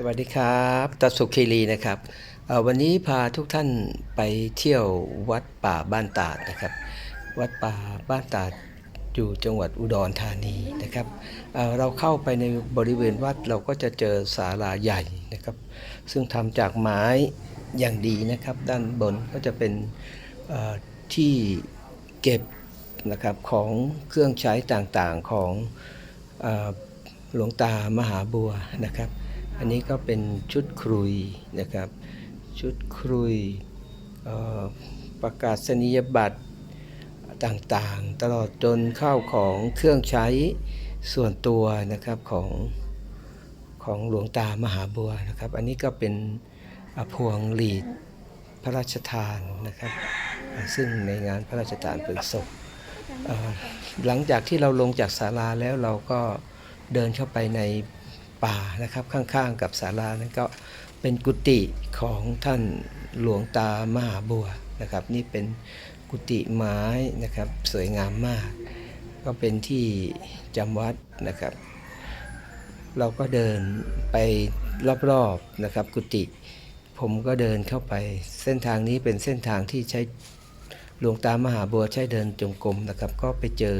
สวัสดีครับตาสุขีรีนะครับ วันนี้พาทุกท่านไปเที่ยววัดป่าบ้านตาดนะครับ วัดป่าบ้านตาดอยู่จังหวัดอุดรธานีนะครับเเราเข้าไปในบริเวณวัดเราก็จะเจอศาลาใหญ่นะครับ ซึ่งทำจากไม้อย่างดีนะครับ ด้านบนก็จะเป็นที่เก็บนะครับของเครื่องใช้ต่างๆของเอ่อหลวงตามหาบัวนะครับ อันนี้ก็เป็นชุดครุยนะครับ ชุดครุยประกาศนียบัตรต่างๆ ตลอดจนข้าวของเครื่องใช้ส่วนตัวนะครับของของหลวงตามหาบัวนะครับ อันนี้ก็เป็นอพวงหลีดพระราชทานนะครับ ซึ่งในงานพระราชทานเป็นศพหลังจากที่เราลงจากศาลาแล้วเราก็เดินเข้าไปใน ป่านะครับข้างๆ กับศาลานั้นก็เป็นกุฏิของท่านหลวงตามหาบัวนะครับ นี่เป็นกุฏิไม้นะครับสวยงามมาก ก็เป็นที่จำวัดนะครับ เราก็เดินไปรอบๆนะครับ กุฏิผมก็เดินเข้าไปเส้นทางนี้เป็นเส้นทางที่ใช้หลวงตามหาบัวใช้เดินจงกรมนะครับ ก็ไปเจอ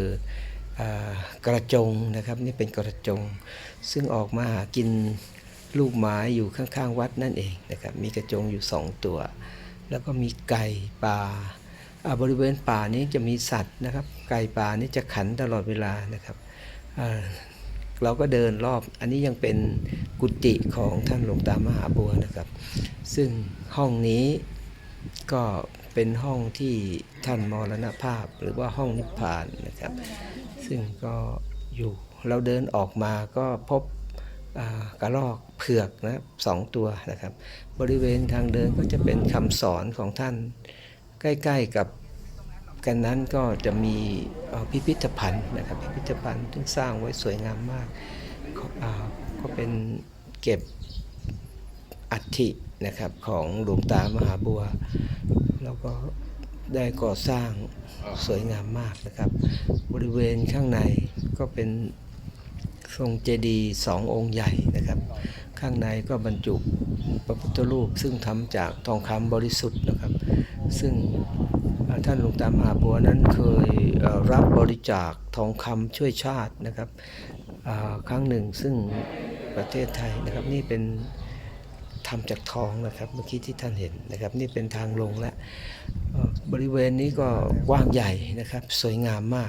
กระจงนะครับนี่เป็นกระจง ซึ่งออกมาหากินลูกไม้อยู่ข้างๆวัดนั่นเองนะครับมีกระจงอยู่สองตัว แล้วก็มีไก่ป่าบริเวณป่านี้จะมีสัตว์นะครับ ไก่ป่านี้จะขันตลอดเวลานะครับเราก็เดินรอบอันนี้ยังเป็นกุฏิของท่านหลวงตามหาบัวนะครับ ซึ่งห้องนี้ก็ เป็นห้องที่ท่านมรณภาพหรือว่าห้องนิพพานนะครับ ซึ่งก็อยู่เราเดินออกมาก็พบกระรอกเผือกนะสองตัวนะครับ บริเวณทางเดินก็จะเป็นคำสอนของท่านใกล้ ๆกับกันนั้นก็จะมีพิพิธภัณฑ์นะครับ พิพิธภัณฑ์ที่สร้างไว้สวยงามมากก็เป็นเก็บอัฐินะครับของหลวงตามหาบัว แล้วก็ได้ก่อสร้างสวยงามมากนะครับ บริเวณข้างในก็เป็นทรงเจดีย์สององค์ใหญ่นะครับ ข้างในก็บรรจุพระพุทธรูปซึ่งทำจากทองคำบริสุทธิ์นะครับ ซึ่งท่านหลวงตามหาบัวนั้นเคยรับบริจาคทองคำช่วยชาตินะครับครั้งหนึ่งซึ่งประเทศไทยนะครับนี่เป็น ทำจากทองนะครับเมื่อกี้ที่ท่านเห็นนะครับ นี่เป็นทางลงและบริเวณนี้ก็กว้างใหญ่นะครับ สวยงามมาก